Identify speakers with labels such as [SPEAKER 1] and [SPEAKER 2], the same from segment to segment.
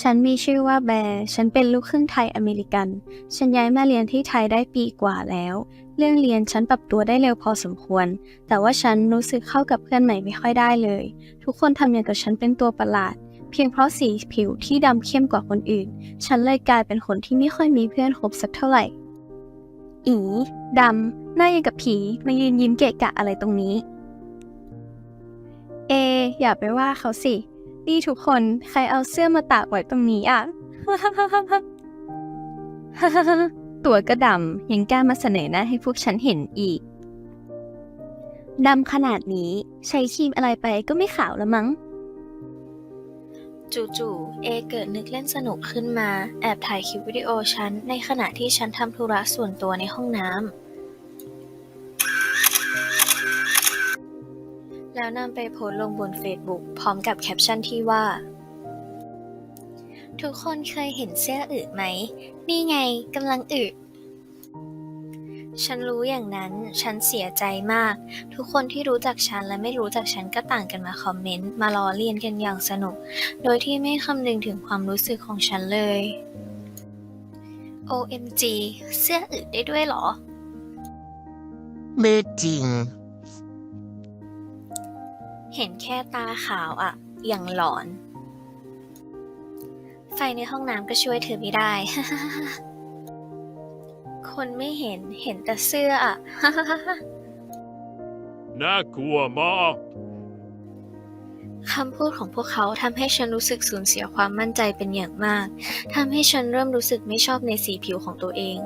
[SPEAKER 1] ฉันมีชื่อว่าแบร์ฉันเป็นลูกครึ่งไทยอเมริกัน ฉันย้ายมาเรียนที่ไทยได้ปีกว่าแล้ว เรื่องเรียนฉันปรับตัวได้เร็วพอสมควร แต่ว่าฉันรู้สึกเข้ากับเพื่อนใหม่ไม่ค่อยได้เลย ทุกคนทำอย่างกับฉันเป็นตัวประหลาด เพียงเพราะสีผิวที่ดำเข้มกว่าคนอื่น ฉันเลยกลายเป็นคนที่ไม่ค่อยมีเพื่อนคบสักเท่าไหร่ อีดำหน้ายังกับผีมายืนยิ้มเกะกะอะไรตรงนี้ เอ อย่าไปว่าเขาสิ นี่ทุกคน ใครเอาเสื้อมาตากไว้ตรงนี้อะ ตัวก็ดำยังกล้ามาเสนอหน้าให้พวกฉันเห็นอีก ดำขนาดนี้ใช้ครีมอะไรไปก็ไม่ขาวล้วมั้ง
[SPEAKER 2] จู่ๆ เอเกิดนึกเล่นสนุกขึ้นมา แอบถ่ายคลิปวิดีโอฉัน ในขณะที่ฉันทำธุระส่วนตัวในห้องน้ำ แล้วนำไปโพสลงบน Facebook พร้อมกับแคปชั่นที่ว่า ทุกคนเคยเห็นเสื้ออึไหม นี่ไงกำลังอึฉันรู้อย่างนั้น ฉันเสียใจมาก ทุกคนที่รู้จักฉันและไม่รู้จักฉันก็ต่างกันมาคอมเมนต์ มาล้อเลียนกันอย่างสนุก โดยที่ไม่คำนึงถึงความรู้สึกของฉันเลย OMG เสื้ออึได้ด้วยเหรอ
[SPEAKER 3] ไม่จริง
[SPEAKER 2] เห็นแค่ตาขาวอะอย่างหลอน ไฟในห้องน้ำก็ช่วยเธอไม่ได้ คนไม่เห็นเห็นแต่เสื้ออะ
[SPEAKER 4] น่ากลัวมาก
[SPEAKER 2] คำพูดของพวกเขาทำให้ฉันรู้สึกสูญเสียความมั่นใจเป็นอย่างมากทำให้ฉันเริ่มรู้สึกไม่ชอบในสีผิวของตัวเอง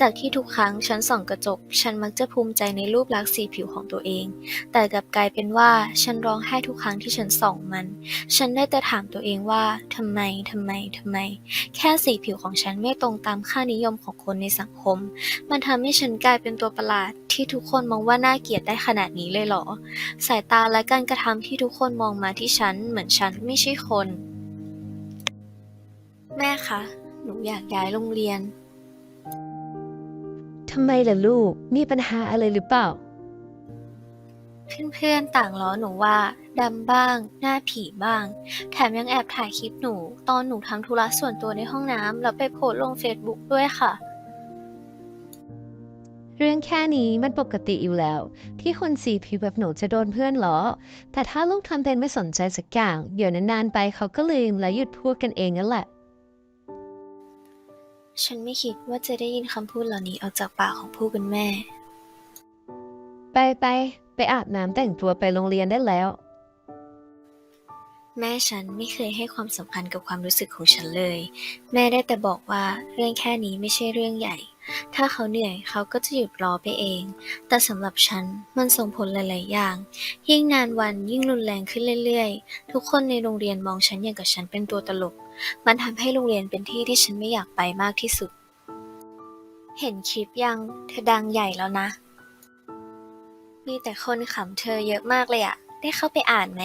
[SPEAKER 2] จากที่ทุกครั้งฉันส่องกระจก ฉันมักจะภูมิใจในรูปลักษณ์สีผิวของตัวเอง แต่กลับกลายเป็นว่าฉันร้องไห้ทุกครั้งที่ฉันส่องมัน ฉันได้แต่ถามตัวเองว่าทำไมทำไมทำไม แค่สีผิวของฉันไม่ตรงตามค่านิยมของคนในสังคม มันทำให้ฉันกลายเป็นตัวประหลาด ที่ทุกคนมองว่าน่าเกลียดได้ขนาดนี้เลยเหรอ สายตาและการกระทำที่ทุกคนมองมาที่ฉันเหมือนฉันไม่ใช่คน แม่คะ หนูอยากย้ายโรงเรียน
[SPEAKER 5] ทำไมล่ะลูก มีปัญหาอะไรหรือเปล่า
[SPEAKER 2] เพื่อนๆต่างล้อหนูว่าดำบ้าง หน้าผีบ้าง แถมยังแอบถ่ายคลิปหนู ตอนหนูทำธุระส่วนตัวในห้องน้ำแล้วไปโพสต์ลงเฟซบุ๊กด้วยค่ะ
[SPEAKER 5] เรื่องแค่นี้มันปกติอยู่แล้ว ที่คนสีผิวแบบหนูจะโดนเพื่อนล้อ แต่ถ้าลูกทำเป็นไม่สนใจสักอย่าง เดี๋ยวนานๆไปเขาก็ลืมและหยุดพูดกันเองนั่นแหละ
[SPEAKER 2] ฉันไม่คิดว่าจะได้ยินคำพูดเหล่านี้ออกจากปากของผู้เป็นแม่
[SPEAKER 5] ไปไปไปอาบน้ำแต่งตัวไปโรงเรียนได้แล้ว
[SPEAKER 2] แม่ฉันไม่เคยให้ความสำคัญกับความรู้สึกของฉันเลย แม่ได้แต่บอกว่าเรื่องแค่นี้ไม่ใช่เรื่องใหญ่ ถ้าเขาเหนื่อยเขาก็จะหยุดรอไปเอง แต่สำหรับฉันมันส่งผลหลาย ๆ อย่าง ยิ่งนานวันยิ่งรุนแรงขึ้นเรื่อย ๆ ทุกคนในโรงเรียนมองฉันอย่างกับฉันเป็นตัวตลก มันทำให้โรงเรียนเป็นที่ที่ฉันไม่อยากไปมากที่สุด เห็นคลิปยัง เธอดังใหญ่แล้วนะ มีแต่คนขำเธอเยอะมากเลยอะได้เข้าไปอ่านไหม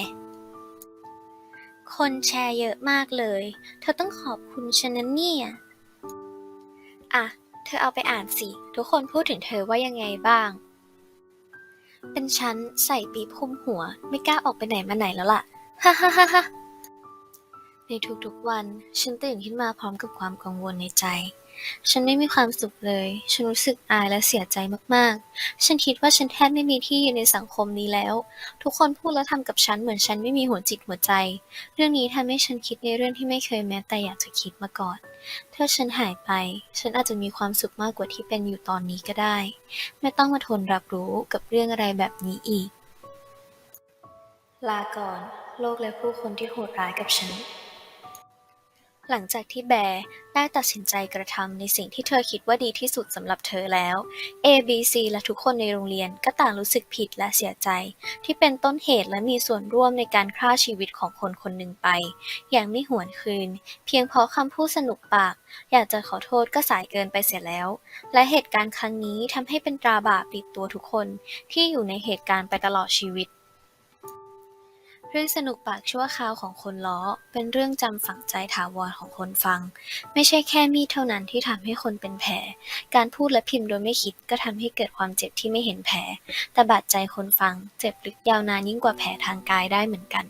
[SPEAKER 2] คนแชร์เยอะมากเลย เธอต้องขอบคุณฉันนะเนี่ย อะ ธอเอาไปอ่านสิ ทุกคนพูดถึงเธอว่ายังไงบ้าง เป็นฉันใส่ปีพุ่มหัว ไม่กล้าออกไปไหนมาไหนแล้วล่ะ ฮ่าฮ่าฮ่าฮ่าในทุกๆวัน ฉันตื่นขึ้นมาพร้อมกับความกังวลในใจ ฉันไม่มีความสุขเลย ฉันรู้สึกอายและเสียใจมากๆ ฉันคิดว่าฉันแทบไม่มีที่อยู่ในสังคมนี้แล้ว ทุกคนพูดและทำกับฉันเหมือนฉันไม่มีหัวจิตหัวใจ เรื่องนี้ทำให้ฉันคิดในเรื่องที่ไม่เคยแม้แต่อยากจะคิดมาก่อน ถ้าฉันหายไป ฉันอาจจะมีความสุขมากกว่าที่เป็นอยู่ตอนนี้ก็ได้ ไม่ต้องมาทนรับรู้กับเรื่องอะไรแบบนี้อีก ลาก่อน โลกและผู้คนที่โหดร้ายกับฉัน หลังจากที่แบร์ได้ตัดสินใจกระทำในสิ่งที่เธอคิดว่าดีที่สุดสำหรับเธอแล้ว A B C และทุกคนในโรงเรียนก็ต่างรู้สึกผิดและเสียใจ ที่เป็นต้นเหตุและมีส่วนร่วมในการฆ่าชีวิตของคนคนหนึ่งไป อย่างไม่หวนคืน เพียงเพราะคำพูดสนุกปาก อยากจะขอโทษก็สายเกินไปเสียแล้ว และเหตุการณ์ครั้งนี้ทำให้เป็นตราบาปติดตัวทุกคนที่อยู่ในเหตุการณ์ไปตลอดชีวิต เรื่องสนุกปากชั่วคราวของคนล้อ เป็นเรื่องจำฝังใจถาวรของคนฟัง ไม่ใช่แค่มีดเท่านั้นที่ทำให้คนเป็นแผล การพูดและพิมพ์โดยไม่คิดก็ทำให้เกิดความเจ็บที่ไม่เห็นแผล แต่บาดใจคนฟัง เจ็บลึกยาวนานยิ่งกว่าแผลทางกายได้เหมือนกัน